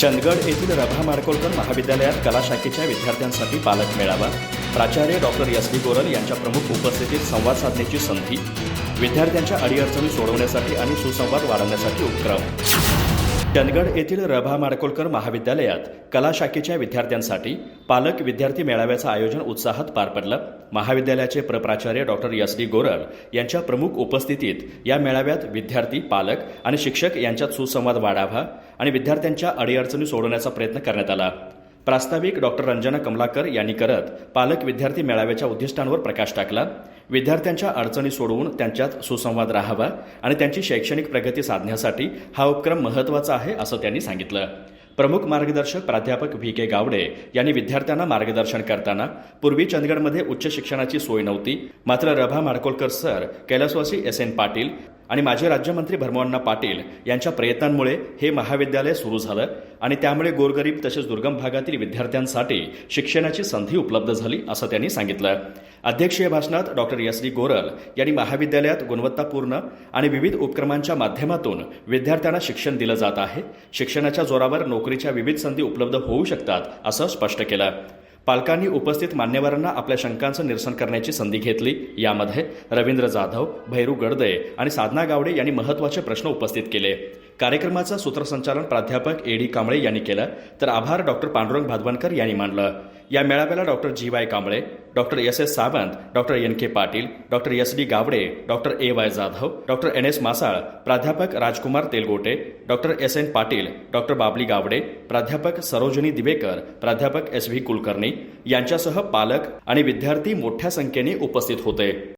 चंदगड येथील रभा माडकोळकर महाविद्यालयात कला शाखेच्या विद्यार्थ्यांसाठी पालक मेळावा. प्राचार्य डॉक्टर एस डी गोरल यांच्या प्रमुख उपस्थितीत संवाद साधण्याची संधी. विद्यार्थ्यांच्या अडीअडचणी सोडवण्यासाठी आणि सुसंवाद वाढवण्यासाठी उपक्रम. चंदगड येथील रभा माडकोलकर महाविद्यालयात कला शाखेच्या विद्यार्थ्यांसाठी पालक विद्यार्थी मेळाव्याचं आयोजन उत्साहात पार पडलं. महाविद्यालयाचे प्रप्राचार्य डॉक्टर एस डी गोरल यांच्या प्रमुख उपस्थितीत या मेळाव्यात विद्यार्थी पालक आणि शिक्षक यांच्यात सुसंवाद वाढावा आणि विद्यार्थ्यांच्या अडीअडचणी सोडवण्याचा प्रयत्न करण्यात आला. प्रास्ताविक डॉक्टर रंजना कमलाकर यांनी करत पालक विद्यार्थी मेळाव्याच्या उद्दिष्टांवर प्रकाश टाकला. विद्यार्थ्यांच्या अडचणी सोडवून त्यांच्यात सुसंवाद राहावा आणि त्यांची शैक्षणिक प्रगती साधण्यासाठी हा उपक्रम महत्त्वाचा आहे असं त्यांनी सांगितलं. प्रमुख मार्गदर्शक प्राध्यापक व्ही के गावडे यांनी विद्यार्थ्यांना मार्गदर्शन करताना पूर्वी चंदगडमध्ये उच्च शिक्षणाची सोय नव्हती मात्र रभा माडकोलकर सर कैलासवासी एस एन पाटील आणि माजी राज्यमंत्री भरमोअण्णा पाटील यांच्या प्रयत्नांमुळे हे महाविद्यालय सुरू झालं आणि त्यामुळे गोरगरीब तसेच दुर्गम भागातील विद्यार्थ्यांसाठी शिक्षणाची संधी उपलब्ध झाली असं त्यांनी सांगितलं. अध्यक्षीय भाषणात डॉक्टर एस डी गोरल यांनी महाविद्यालयात गुणवत्तापूर्ण आणि विविध उपक्रमांच्या माध्यमातून विद्यार्थ्यांना शिक्षण दिलं जात आहे. शिक्षणाच्या जोरावर नोकरीच्या विविध संधी उपलब्ध होऊ शकतात असं स्पष्ट केलं. पालकांनी उपस्थित मान्यवरांना आपल्या शंकांचं निरसन करण्याची संधी घेतली. यामध्ये रवींद्र जाधव भैरू गडदे आणि साधना गावडे यांनी महत्त्वाचे प्रश्न उपस्थित केले. कार्यक्रमाचं सूत्रसंचालन प्राध्यापक ए डी कांबळे यांनी केलं. तर आभार डॉक्टर पांडुरंग भादवणकर यांनी मानलं. या मेळाव्याला doctor G Y Kamble doctor S S Sawant doctor N K Patil doctor S D Gawade doctor A Y Jadhav doctor N S Masal प्राध्यापक Rajkumar Telgote doctor S N Patil doctor Babli Gawade प्राध्यापक सरोजनी दिवेकर प्राध्यापक S V Kulkarni यांच्यासह पालक आणि विद्यार्थी मोठ्या संख्येने उपस्थित होते.